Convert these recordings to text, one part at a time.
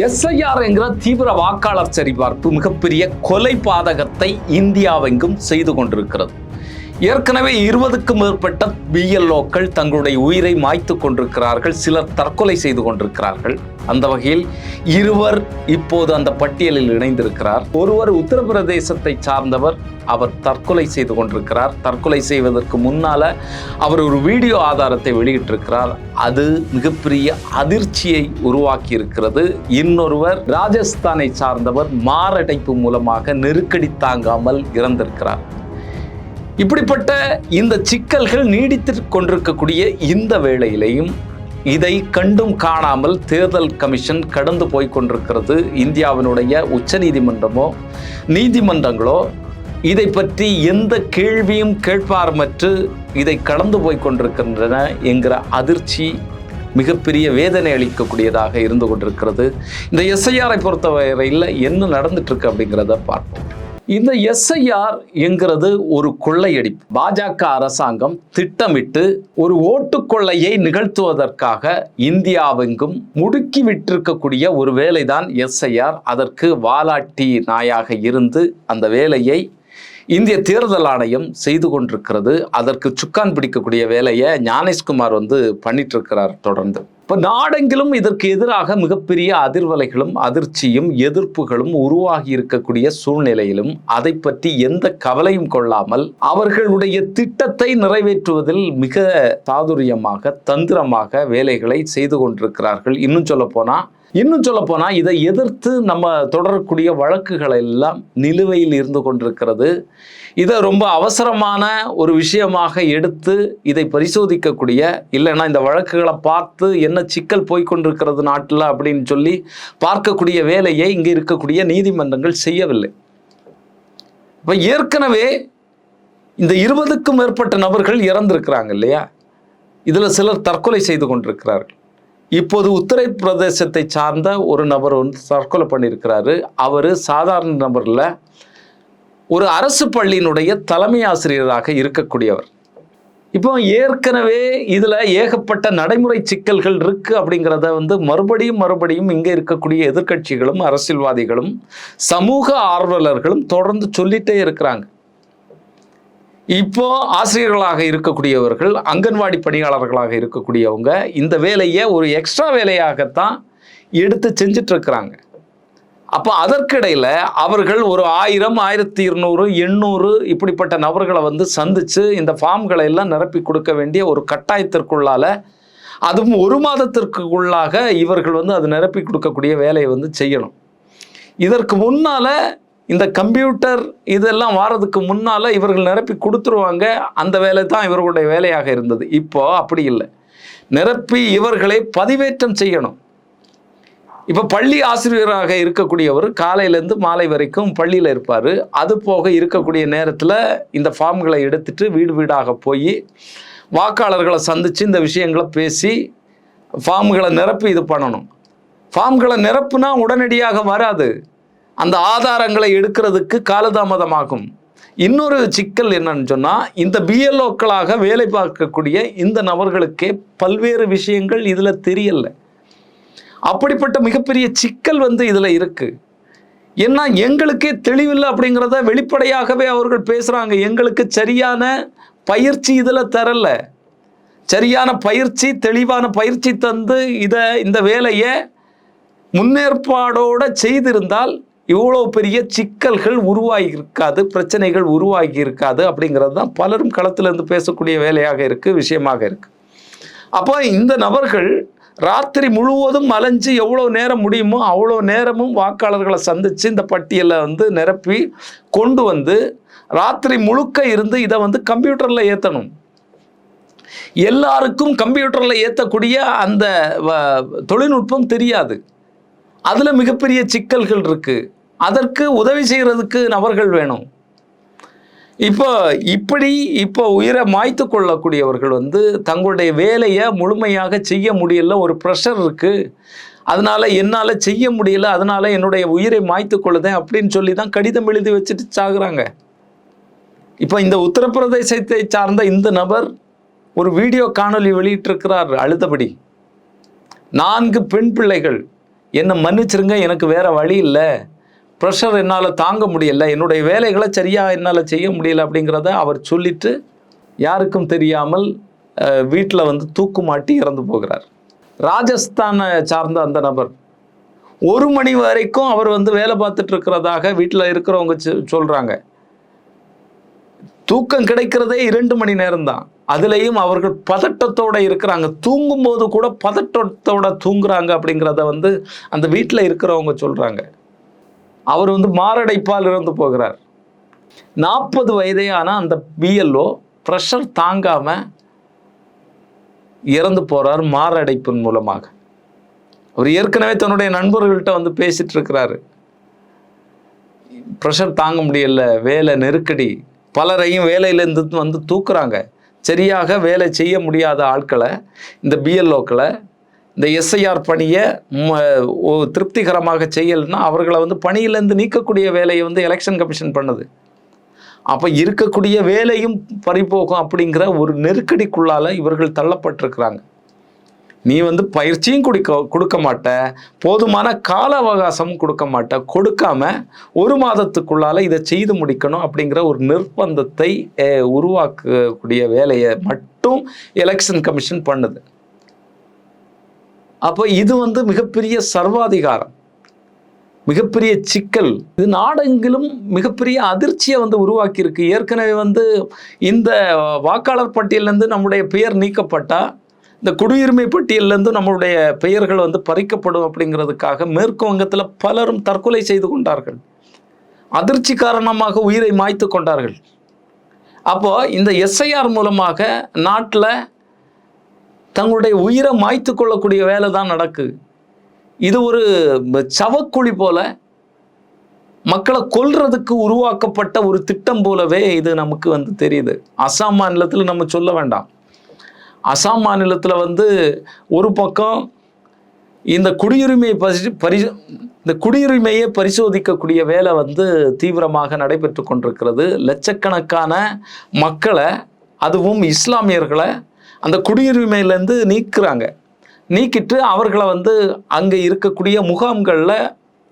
SIR என்கிற தீவிர வாக்காளர் சரிபார்ப்பு மிகப்பெரிய கொலை பாதகத்தை இந்தியாவெங்கும் செய்து கொண்டிருக்கிறது. ஏற்கனவே இருபதுக்கும் மேற்பட்ட பிஎல்ஓக்கள் தங்களுடைய உயிரை மாய்த்து கொண்டிருக்கிறார்கள் சிலர் தற்கொலை செய்து கொண்டிருக்கிறார்கள். அந்த வகையில் இருவர் இப்போது அந்த பட்டியலில் இணைந்திருக்கிறார். ஒருவர் உத்தரப்பிரதேசத்தை சார்ந்தவர் அவர் தற்கொலை செய்து கொண்டிருக்கிறார். தற்கொலை செய்வதற்கு முன்னால அவர் ஒரு வீடியோ ஆதாரத்தை வெளியிட்டிருக்கிறார். அது மிகப்பெரிய அதிர்ச்சியை உருவாக்கி இருக்கிறது இன்னொருவர் ராஜஸ்தானை சார்ந்தவர் மாரடைப்பு மூலமாக நெருக்கடி தாங்காமல் இறந்திருக்கிறார். இப்படிப்பட்ட இந்த சிக்கல்கள் நீடித்து கொண்டிருக்கக்கூடிய இந்த வேளையிலையும் இதை கண்டும் காணாமல் தேர்தல் கமிஷன் கடந்து போய் கொண்டிருக்கிறது. இந்தியாவினுடைய உச்சநீதிமன்றமோ நீதிமன்றங்களோ இதை பற்றி எந்த கேள்வியும் கேட்பாரமற்று இதை கடந்து போய் கொண்டிருக்கின்றன என்கிற அதிர்ச்சி மிகப்பெரிய வேதனை அளிக்கக்கூடியதாக இருந்து கொண்டிருக்கிறது. இந்த எஸ்ஐஆரை பொறுத்தவரையில் என்ன நடந்துட்டு இருக்கு அப்படிங்கிறத பார்ப்போம். இந்த எஸ்ஐஆர் என்கிறது ஒரு கொள்ளையடிப்பு. பாஜக அரசாங்கம் திட்டமிட்டு ஒரு ஓட்டு கொள்ளையை நிகழ்த்துவதற்காக இந்தியாவெங்கும் முடுக்கி விட்டிருக்கக்கூடிய ஒரு வேலைதான் எஸ்ஐஆர் அதற்கு வாலாட்டி நாயாக இருந்து அந்த வேலையை இந்திய தேர்தல் ஆணையம் செய்து கொண்டிருக்கிறது. அதற்கு சுக்கான் பிடிக்கக்கூடிய வேலையை ஞானேஷ்குமார் வந்து பண்ணிட்டு இருக்கிறார் தொடர்ந்து. இப்போ நாடெங்கிலும் இதற்கு எதிராக மிகப்பெரிய அதிர்வலைகளும் அதிர்ச்சியும் எதிர்ப்புகளும் உருவாகி இருக்கக்கூடிய சூழ்நிலையிலும் அதை பற்றி எந்த கவலையும் கொள்ளாமல் அவர்களுடைய திட்டத்தை நிறைவேற்றுவதில் மிக சாதுரியமாக தந்திரமாக வேலைகளை செய்து கொண்டிருக்கிறார்கள். இன்னும் சொல்ல போனால் இன்னும் சொல்ல போனால் இதை எதிர்த்து நம்ம தொடரக்கூடிய வழக்குகள் எல்லாம் நிலுவையில் இருந்து கொண்டிருக்கிறது. இதை ரொம்ப அவசரமான ஒரு விஷயமாக எடுத்து இதை பரிசோதிக்கக்கூடிய இல்லைன்னா இந்த வழக்குகளை பார்த்து என்ன சிக்கல் போய்கொண்டிருக்கிறது நாட்டில் அப்படின்னு சொல்லி பார்க்கக்கூடிய வேலையை இங்கே இருக்கக்கூடிய நீதிமன்றங்கள் செய்யவில்லை. இப்போ ஏற்கனவே இந்த இருபதுக்கும் மேற்பட்ட நபர்கள் இறந்திருக்கிறாங்க இல்லையா? இதில் சிலர் தற்கொலை செய்து கொண்டிருக்கிறார்கள். இப்போது உத்தரப்பிரதேசத்தை சார்ந்த ஒரு நபர் வந்து தற்கொலை பண்ணியிருக்கிறாரு. அவர் சாதாரண நபரில் ஒரு அரசு பள்ளியினுடைய தலைமை ஆசிரியராக இருக்கக்கூடியவர். இப்போ ஏற்கனவே இதில் ஏகப்பட்ட நடைமுறை சிக்கல்கள் இருக்குது அப்படிங்கிறத வந்து மறுபடியும் மறுபடியும் இங்கே இருக்கக்கூடிய எதிர்க்கட்சிகளும் அரசியல்வாதிகளும் சமூக ஆர்வலர்களும் தொடர்ந்து சொல்லிட்டே இருக்கிறாங்க. இப்போ ஆசிரியர்களாக இருக்கக்கூடியவர்கள் அங்கன்வாடி பணியாளர்களாக இருக்கக்கூடியவங்க இந்த வேலையை ஒரு எக்ஸ்ட்ரா வேலையாகத்தான் எடுத்து செஞ்சிட்ருக்கிறாங்க அப்போ அதற்கிடையில் அவர்கள் ஒரு ஆயிரம் ஆயிரத்தி இருநூறு எண்ணூறு இப்படிப்பட்ட நபர்களை வந்து சந்தித்து இந்த ஃபார்ம்களை எல்லாம் நிரப்பி கொடுக்க வேண்டிய ஒரு கட்டாயத்திற்குள்ளால் அதுவும் ஒரு மாதத்திற்குள்ளாக இவர்கள் வந்து அது நிரப்பி கொடுக்கக்கூடிய வேலையை வந்து செய்யணும். இதற்கு முன்னால் இந்த கம்ப்யூட்டர் இதெல்லாம் வாரதுக்கு முன்னால் இவர்கள் நிரப்பி கொடுத்துருவாங்க. அந்த வேலை தான் இவர்களுடைய வேலையாக இருந்தது. இப்போ அப்படி இல்லை. நிரப்பி இவர்களை பதிவேற்றம் செய்யணும். இப்போ பள்ளி ஆசிரியராக இருக்கக்கூடியவர் காலையிலேருந்து மாலை வரைக்கும் பள்ளியில் இருப்பார். அது போக இருக்கக்கூடிய நேரத்தில் இந்த ஃபார்ம்களை எடுத்துட்டு வீடு வீடாக போய் வாக்காளர்களை சந்தித்து இந்த விஷயங்களை பேசி ஃபார்ம்களை நிரப்பி இது பண்ணணும். ஃபார்ம்களை நிரப்புனா உடனடியாக வராது. அந்த ஆதாரங்களை எடுக்கிறதுக்கு காலதாமதமாகும். இன்னொரு சிக்கல் என்னன்னு சொன்னால் இந்த பிஎல்ஓக்களாக வேலை பார்க்கக்கூடிய இந்த நபர்களுக்கே பல்வேறு விஷயங்கள் இதில் தெரியலை. அப்படிப்பட்ட மிகப்பெரிய சிக்கல் வந்து இதில் இருக்குது ஏன்னா எங்களுக்கே தெளிவில்லை அப்படிங்கிறத வெளிப்படையாகவே அவர்கள் பேசுகிறாங்க எங்களுக்கு சரியான பயிற்சி இதில் தரல. சரியான பயிற்சி தெளிவான பயிற்சி தந்து இதை இந்த வேலையை முன்னேற்பாடோடு செய்திருந்தால் இவ்வளோ பெரிய சிக்கல்கள் உருவாகி இருக்காது பிரச்சனைகள் உருவாகி இருக்காது அப்படிங்கிறது தான் பலரும் களத்திலிருந்து பேசக்கூடிய வேலையாக இருக்குது விஷயமாக இருக்குது அப்போ இந்த நபர்கள் ராத்திரி முழுவதும் அலைஞ்சு எவ்வளோ நேரம் முடியுமோ அவ்வளோ நேரமும் வாக்காளர்களை சந்தித்து இந்த பட்டியலை வந்து நிரப்பி கொண்டு வந்து ராத்திரி முழுக்க இருந்து இதை வந்து கம்ப்யூட்டரில் ஏற்றணும் எல்லாருக்கும் கம்ப்யூட்டரில் ஏற்றக்கூடிய அந்த வ- தொழில்நுட்பம் தெரியாது. அதில் மிகப்பெரிய சிக்கல்கள் இருக்குது அதற்கு உதவி செய்கிறதுக்கு நபர்கள் வேணும். இப்போ இப்படி இப்போ உயிரை மாய்த்து கொள்ளக்கூடியவர்கள் வந்து தங்களுடைய வேலையை முழுமையாக செய்ய முடியல ஒரு ப்ரெஷர் இருக்குது அதனால் என்னால் செய்ய முடியல அதனால் என்னுடைய உயிரை மாய்த்து கொள்ளுதேன் அப்படின்னு சொல்லி தான் கடிதம் எழுதி வச்சுட்டு சாகுறாங்க. இப்போ இந்த உத்தரப்பிரதேசத்தை சார்ந்த இந்த நபர் ஒரு வீடியோ காணொலி வெளியிட்டிருக்கிறார் அழுத்தபடி நான்கு பெண் பிள்ளைகள். என்னை மன்னிச்சிருங்க எனக்கு வேற வழி இல்லை. ப்ரெஷர் என்னால் தாங்க முடியல. என்னுடைய வேலைகளை சரியாக என்னால் செய்ய முடியல அப்படிங்கிறத அவர் சொல்லிட்டு யாருக்கும் தெரியாமல் வீட்டில் வந்து தூக்கு மாட்டி இறந்து போகிறார். ராஜஸ்தானை சார்ந்த அந்த நபர். ஒரு மணி வரைக்கும் அவர் வந்து வேலை பார்த்துட்டு இருக்கிறதாக வீட்டில் இருக்கிறவங்க சொ- தூக்கம் கிடைக்கிறதே இரண்டு மணி நேரம் தான் அதுலேயும் அவர்கள் பதட்டத்தோட இருக்கிறாங்க. தூங்கும்போது கூட பதட்டத்தோட தூங்குறாங்க அப்படிங்கிறத வந்து அந்த வீட்டில் இருக்கிறவங்க சொல்கிறாங்க அவர் வந்து மாரடைப்பால் இறந்து போகிறார். நாற்பது வயதே ஆனால் அந்த பிஎல்ஓ ப்ரெஷர் தாங்காம இறந்து போறார் மாரடைப்பின் மூலமாக. அவர் ஏற்கனவே தன்னுடைய நண்பர்கள்ட்ட வந்து பேசிட்டு இருக்கிறாரு. ப்ரெஷர் தாங்க முடியல வேலை நெருக்கடி. பலரையும் வேலையிலேருந்து வந்து தூக்குறாங்க. சரியாக வேலை செய்ய முடியாத ஆட்களை இந்த பிஎல்ஓக்களை இந்த எஸ்ஐஆர் பணியை ம- திருப்திகரமாக செய்யலைன்னா அவர்களை வந்து பணியிலேருந்து நீக்கக்கூடிய வேலையை வந்து எலெக்ஷன் கமிஷன் பண்ணுது. அப்போ இருக்கக்கூடிய வேலையும் பறிபோகும் அப்படிங்கிற ஒரு நெருக்கடிக்குள்ளால் இவர்கள் தள்ளப்பட்டிருக்கிறாங்க. நீ வந்து பயிற்சியும் கொடுக்க கொடுக்க மாட்ட போதுமான கால அவகாசமும் கொடுக்க மாட்ட கொடுக்காம ஒரு மாதத்துக்குள்ளால இதை செய்து முடிக்கணும் அப்படிங்கிற ஒரு நிர்பந்தத்தை உருவாக்கக்கூடிய வேலையை மட்டும் எலெக்ஷன் கமிஷன் பண்ணுது. அப்போ இது வந்து மிகப்பெரிய சர்வாதிகாரம் மிகப்பெரிய சிக்கல். இது நாடெங்கிலும் மிகப்பெரிய அதிர்ச்சியை வந்து உருவாக்கியிருக்கு. ஏற்கனவே வந்து இந்த வாக்காளர் பட்டியலேருந்து நம்முடைய பெயர் நீக்கப்பட்டால் இந்த குடியுரிமை பட்டியலேருந்து நம்மளுடைய பெயர்கள் வந்து பறிக்கப்படும் அப்படிங்கிறதுக்காக மேற்கு வங்கத்தில் பலரும் தற்கொலை செய்து கொண்டார்கள். அதிர்ச்சி காரணமாக உயிரை மாய்த்து கொண்டார்கள். அப்போது இந்த எஸ்ஐஆர் மூலமாக நாட்டில் தங்களுடைய உயிரை மாய்த்து கொள்ளக்கூடிய வேலை தான் நடக்குது இது ஒரு சவக்குழி போல மக்களை கொல்றதுக்கு உருவாக்கப்பட்ட ஒரு திட்டம் போலவே இது நமக்கு வந்து தெரியுது. அசாம் மாநிலத்தில் நம்ம சொல்ல வேண்டாம். அசாம் மாநிலத்தில் வந்து ஒரு பக்கம் இந்த குடியுரிமை பரி பரி இந்த குடியுரிமையை பரிசோதிக்கக்கூடிய வேலை வந்து தீவிரமாக நடைபெற்று கொண்டிருக்கிறது. லட்சக்கணக்கான மக்களை அதுவும் இஸ்லாமியர்களை அந்த குடியுரிமையிலேருந்து நீக்குறாங்க. நீக்கிட்டு அவர்களை வந்து அங்கே இருக்கக்கூடிய முகாம்களில்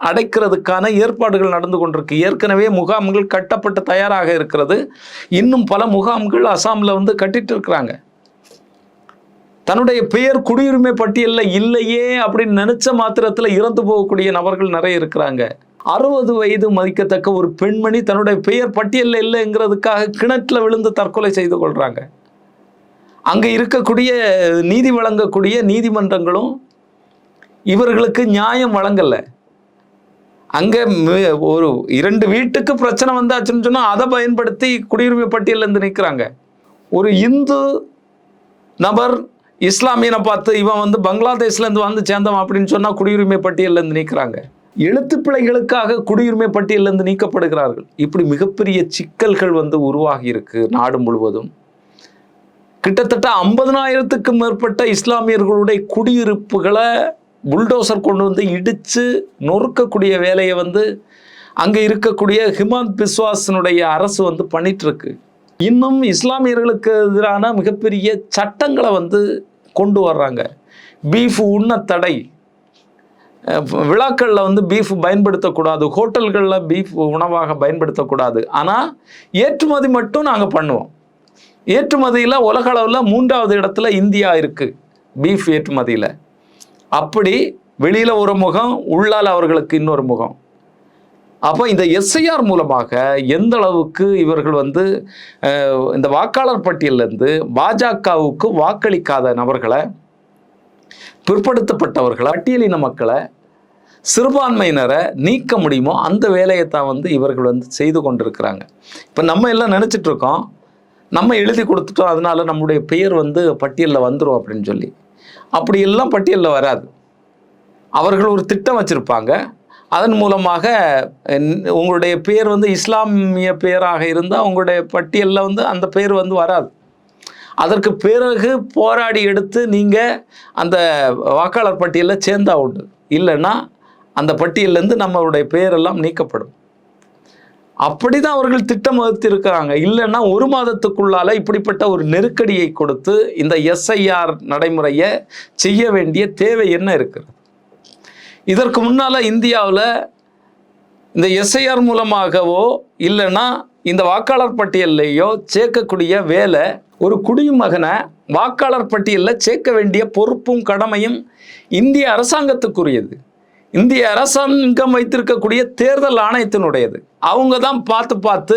அடைக்கிறதுக்கான ஏற்பாடுகள் நடந்து கொண்டிருக்கு. ஏற்கனவே முகாம்கள் கட்டப்பட்டு தயாராக இருக்கிறது. இன்னும் பல முகாம்கள் அசாமில் வந்து கட்டிட்டு இருக்கிறாங்க. தன்னுடைய பெயர் குடியுரிமை பட்டியலில் இல்லையே அப்படின்னு நினச்ச மாத்திரத்தில் இறந்து போகக்கூடிய நபர்கள் நிறைய இருக்கிறாங்க. அறுபது வயது மதிக்கத்தக்க ஒரு பெண்மணி தன்னுடைய பெயர் பட்டியலில் இல்லைங்கிறதுக்காக கிணற்றில் விழுந்து தற்கொலை செய்து கொள்கிறாங்க அங்கே இருக்கக்கூடிய நீதி வழங்கக்கூடிய நீதிமன்றங்களும் இவர்களுக்கு நியாயம் வழங்கலை. அங்கே ஒரு இரண்டு வீட்டுக்கு பிரச்சனை வந்தாச்சுன்னு சொன்னால் அதை பயன்படுத்தி குடியுரிமை பட்டியலேருந்து நிற்கிறாங்க ஒரு இந்து நபர் இஸ்லாமியனை பார்த்து இவன் வந்து பங்களாதேஷ்லேருந்து வந்து சேர்ந்தவன் அப்படின்னு சொன்னால் குடியுரிமை பட்டியலேருந்து நீக்கிறாங்க. எழுத்து பிழைகளுக்காக குடியுரிமை பட்டியலிருந்து நீக்கப்படுகிறார்கள். இப்படி மிகப்பெரிய சிக்கல்கள் வந்து உருவாகி இருக்கு நாடு முழுவதும். கிட்டத்தட்ட ஐம்பதனாயிரத்துக்கும் மேற்பட்ட இஸ்லாமியர்களுடைய குடியிருப்புகளை புல்டோசர் கொண்டு வந்து இடித்து நொறுக்கக்கூடிய வேலையை வந்து அங்கே இருக்கக்கூடிய ஹிமாந்த் பிஸ்வாஸினுடைய அரசு வந்து பண்ணிகிட்ருக்கு இன்னும் இஸ்லாமியர்களுக்கு எதிரான மிகப்பெரிய சட்டங்களை வந்து கொண்டு வர்றாங்க. பீஃப் உண்ண தடை. விழாக்களில் வந்து பீஃப் பயன்படுத்தக்கூடாது. ஹோட்டல்களில் பீஃப் உணவாக பயன்படுத்தக்கூடாது. ஆனால் ஏற்றுமதி மட்டும் நாங்கள் பண்ணுவோம். ஏற்றுமதியில் உலக அளவில் மூன்றாவது இடத்துல இந்தியா இருக்குது பீஃப் ஏற்றுமதியில். அப்படி வெளியில் ஒரு முகம் உள்ளால் அவர்களுக்கு இன்னொரு முகம். அப்போ இந்த எஸ்ஐஆர் மூலமாக எந்த அளவுக்கு இவர்கள் வந்து இந்த வாக்காளர் பட்டியலேருந்து பாஜகவுக்கு வாக்களிக்காத நபர்களை பிற்படுத்தப்பட்டவர்களை பட்டியலின மக்களை சிறுபான்மையினரை நீக்க முடியுமோ அந்த வேலையை தான் வந்து இவர்கள் வந்து செய்து கொண்டிருக்கிறாங்க. இப்போ நம்ம எல்லாம் நினச்சிட்ருக்கோம் இருக்கோம் நம்ம எழுதி கொடுத்துட்டோம் அதனால நம்முடைய பெயர் வந்து பட்டியலில் வந்துடும் அப்படின்னு சொல்லி. அப்படி எல்லாம் பட்டியலில் வராது. அவர்கள் ஒரு திட்டம் வச்சுருப்பாங்க. அதன் மூலமாக உங்களுடைய பேர் வந்து இஸ்லாமிய பெயராக இருந்தால் உங்களுடைய பட்டியலில் வந்து அந்த பெயர் வந்து வராது. அதற்கு பிறகு போராடி எடுத்து நீங்கள் அந்த வாக்காளர் பட்டியலில் சேர்ந்தா உண்டு. இல்லைன்னா அந்த பட்டியலேருந்து நம்மளுடைய பெயரெல்லாம் நீக்கப்படும். அப்படிதான் அவர்கள் திட்டம் வகுத்திருக்கிறாங்க. இல்லைன்னா ஒரு மாதத்துக்குள்ளால இப்படிப்பட்ட ஒரு நெருக்கடியை கொடுத்து இந்த எஸ்ஐஆர் நடைமுறையை செய்ய வேண்டிய தேவை என்ன இருக்குது? இதற்கு முன்னால் இந்தியாவில் இந்த எஸ்ஐஆர் மூலமாகவோ இல்லைன்னா இந்த வாக்காளர் பட்டியல்லையோ சேர்க்கக்கூடிய வேலை ஒரு குடிமகனை வாக்காளர் பட்டியலில் சேர்க்க வேண்டிய பொறுப்பும் கடமையும் இந்திய அரசாங்கத்துக்குரியது. இந்திய அரசாங்கம் வைத்திருக்கக்கூடிய தேர்தல் ஆணையத்தினுடையது. அவங்க தான் பார்த்து பார்த்து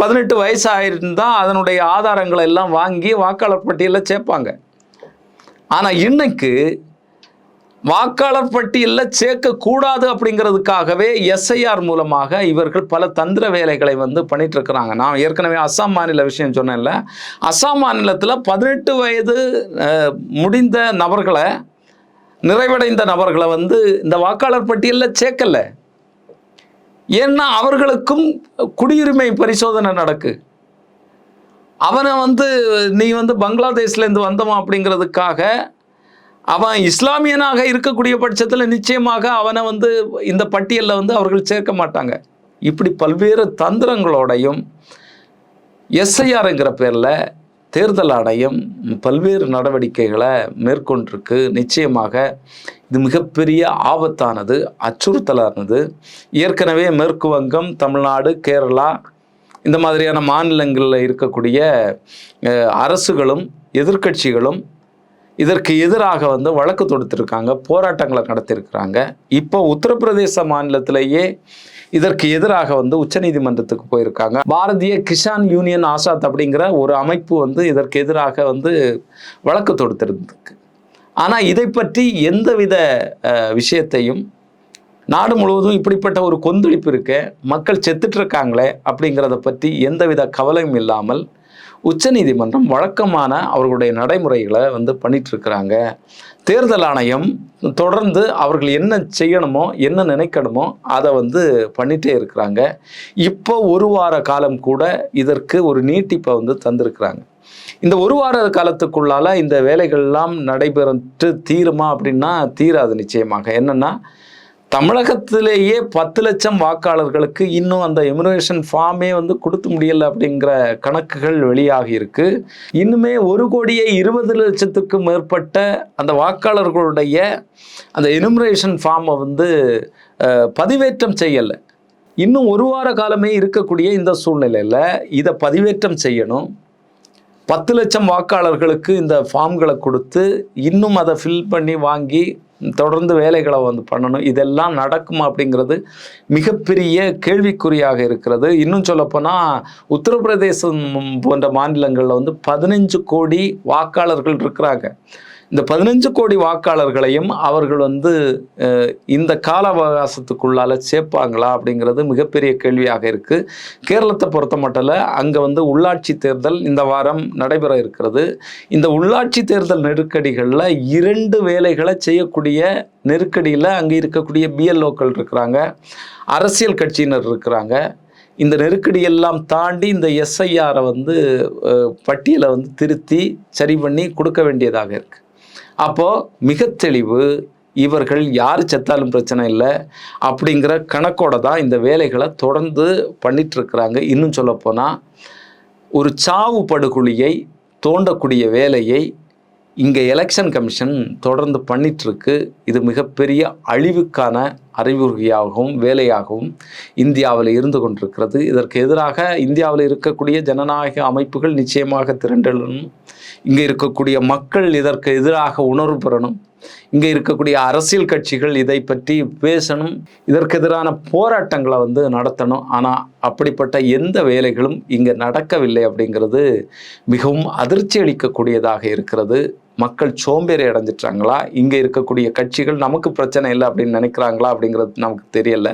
பதினெட்டு வயசு ஆயிருந்தால் அதனுடைய ஆதாரங்களை எல்லாம் வாங்கி வாக்காளர் பட்டியலில் சேர்ப்பாங்க. ஆனால் இன்னைக்கு வாக்காளர் பட்டியலில் சேர்க்கக்கூடாது அப்படிங்கிறதுக்காகவே எஸ்ஐஆர் மூலமாக இவர்கள் பல தந்திர வேலைகளை வந்து பண்ணிகிட்ருக்கிறாங்க நான் ஏற்கனவே அஸ்ஸாம் மாநில விஷயம் சொன்னேன்ல. அஸ்ஸாம் மாநிலத்தில் பதினெட்டு வயது முடிந்த நபர்களை நிறைவடைந்த நபர்களை வந்து இந்த வாக்காளர் பட்டியலில் சேர்க்கலை. ஏன்னா அவர்களுக்கும் குடியுரிமை பரிசோதனை நடக்கு. அவனை வந்து நீ வந்து பங்களாதேஷ்லேருந்து வந்தவன் அப்படிங்கிறதுக்காக அவன் இஸ்லாமியனாக இருக்கக்கூடிய பட்சத்தில் நிச்சயமாக அவனை வந்து இந்த பட்டியலில் வந்து அவர்கள் சேர்க்க மாட்டாங்க. இப்படி பல்வேறு தந்திரங்களோடையும் எஸ்ஐஆருங்கிற பேரில் தேர்தல் ஆணையம் பல்வேறு நடவடிக்கைகளை மேற்கொண்டிருக்கு. நிச்சயமாக இது மிகப்பெரிய ஆபத்தானது அச்சுறுத்தலானது. ஏற்கனவே மேற்கு வங்கம் தமிழ்நாடு கேரளா இந்த மாதிரியான மாநிலங்களில் இருக்கக்கூடிய அரசுகளும் எதிர்க்கட்சிகளும் இதற்கு எதிராக வந்து வழக்கு தொடுத்திருக்காங்க போராட்டங்களை நடத்தியிருக்கிறாங்க. இப்போ உத்தரப்பிரதேச மாநிலத்திலேயே இதற்கு எதிராக வந்து உச்சநீதிமன்றத்துக்கு போயிருக்காங்க. பாரதிய கிஷான் யூனியன் ஆசாத் அப்படிங்கிற ஒரு அமைப்பு வந்து இதற்கு எதிராக வந்து வழக்கு தொடுத்திருக்கு ஆனால் இதை பற்றி எந்தவித விஷயத்தையும் நாடு முழுவதும் இப்படிப்பட்ட ஒரு கொந்தளிப்பு இருக்க மக்கள் செத்துட்ருக்காங்களே அப்படிங்கிறத பற்றி எந்தவித கவலையும் இல்லாமல் உச்சநீதிமன்றம் வழக்கமான அவர்களுடைய நடைமுறைகளை வந்து பண்ணிட்டுருக்கிறாங்க. தேர்தல் ஆணையம் தொடர்ந்து அவர்கள் என்ன செய்யணுமோ என்ன நினைக்கணுமோ அதை வந்து பண்ணிகிட்டே இருக்கிறாங்க. இப்போ ஒரு வார காலம் கூட இதற்கு ஒரு நீட்டிப்பை வந்து தந்திருக்கிறாங்க. இந்த ஒரு வார காலத்துக்குள்ளால இந்த வேலைகள்லாம் நடைபெற்று தீருமா அப்படின்னா தீராது நிச்சயமாக. என்னன்னா தமிழகத்திலேயே பத்து லட்சம் வாக்காளர்களுக்கு இன்னும் அந்த எமினேஷன் ஃபார்மே வந்து கொடுத்து முடியல அப்படிங்கிற கணக்குகள் வெளியாகி இருக்கு. இன்னுமே ஒரு கோடியே இருபது லட்சத்துக்கு மேற்பட்ட அந்த வாக்காளர்களுடைய அந்த எனுமரேஷன் ஃபார்மை வந்து பதிவேற்றம் செய்யலை. இன்னும் ஒரு வார காலமே இருக்கக்கூடிய இந்த சூழ்நிலையில் இதை பதிவேற்றம் செய்யணும். பத்து லட்சம் வாக்காளர்களுக்கு இந்த ஃபார்ம்களை கொடுத்து இன்னும் அதை ஃபில் பண்ணி வாங்கி தொடர்ந்து வேலைகளை வந்து பண்ணணும். இதெல்லாம் நடக்குமா அப்படிங்கிறது மிகப்பெரிய கேள்விக்குறியாக இருக்கிறது. இன்னும் சொல்லப்போனால் உத்தரப்பிரதேசம் போன்ற மாநிலங்களில் வந்து பதினஞ்சு கோடி வாக்காளர்கள் இருக்கிறாங்க. இந்த பதினஞ்சு கோடி வாக்காளர்களையும் அவர்கள் வந்து இந்த கால அவகாசத்துக்குள்ளால சேர்ப்பாங்களா அப்படிங்கிறது மிகப்பெரிய கேள்வியாக இருக்கு. கேரளத்தை பொறுத்த மட்டும் அங்கே வந்து உள்ளாட்சி தேர்தல் இந்த வாரம் நடைபெற இருக்கிறது. இந்த உள்ளாட்சி தேர்தல் நெருக்கடிகளில் இரண்டு வேலைகளை செய்யக்கூடிய நெருக்கடியில் அங்கே இருக்கக்கூடிய பிஎல்ஓக்கள் இருக்கிறாங்க. அரசியல் கட்சியினர் இருக்கிறாங்க. இந்த நெருக்கடி எல்லாம் தாண்டி இந்த எஸ்ஐஆரை வந்து பட்டியலை வந்து திருத்தி சரி பண்ணி கொடுக்க வேண்டியதாக இருக்குது அப்போது மிக தெளிவு இவர்கள் யார் செத்தாலும் பிரச்சனை இல்லை அப்படிங்கிற கணக்கோட தான் இந்த வேலைகளை தொடர்ந்து பண்ணிகிட்ருக்கிறாங்க இன்னும் சொல்லப்போனால் ஒரு சாவு படுகொலியை தோண்டக்கூடிய வேலையை இங்கே எலெக்ஷன் கமிஷன் தொடர்ந்து பண்ணிகிட்ருக்கு இது மிகப்பெரிய அழிவுக்கான அறிவுறுகையாகவும் வேலையாகவும் இந்தியாவில் இருந்து கொண்டிருக்கிறது. இதற்கு எதிராக இந்தியாவில் இருக்கக்கூடிய ஜனநாயக அமைப்புகள் நிச்சயமாக திரண்டலும் இங்கே இருக்கக்கூடிய மக்கள் இதற்கு எதிராக உணர்வு பெறணும் இங்கே இருக்கக்கூடிய அரசியல் கட்சிகள் இதை பற்றி பேசணும் இதற்கு எதிரான போராட்டங்களை வந்து நடத்தணும். ஆனால் அப்படிப்பட்ட எந்த வேலைகளும் இங்கே நடக்கவில்லை அப்படிங்கிறது மிகவும் அதிர்ச்சி அளிக்கக்கூடியதாக இருக்கிறது. மக்கள் சோம்பேறி அடைஞ்சிட்டாங்களா? இங்கே இருக்கக்கூடிய கட்சிகள் நமக்கு பிரச்சனை இல்லை அப்படின்னு நினைக்கிறாங்களா அப்படிங்கிறது நமக்கு தெரியல.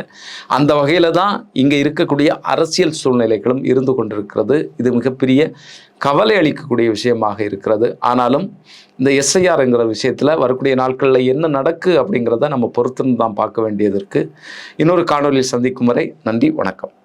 அந்த வகையில் தான் இங்கே இருக்கக்கூடிய அரசியல் சூழ்நிலைகளும் இருந்து கொண்டிருக்கிறது. இது மிகப்பெரிய கவலை அளிக்கக்கூடிய விஷயமாக இருக்கிறது. ஆனாலும் இந்த எஸ்ஐஆர்ங்கிற விஷயத்தில் வரக்கூடிய நாட்களில் என்ன நடக்கு அப்படிங்கிறத நம்ம பொறுத்துன்னு தான் பார்க்க வேண்டியது இருக்குது இன்னொரு காணொலியில் சந்திக்கும் வரை நன்றி வணக்கம்.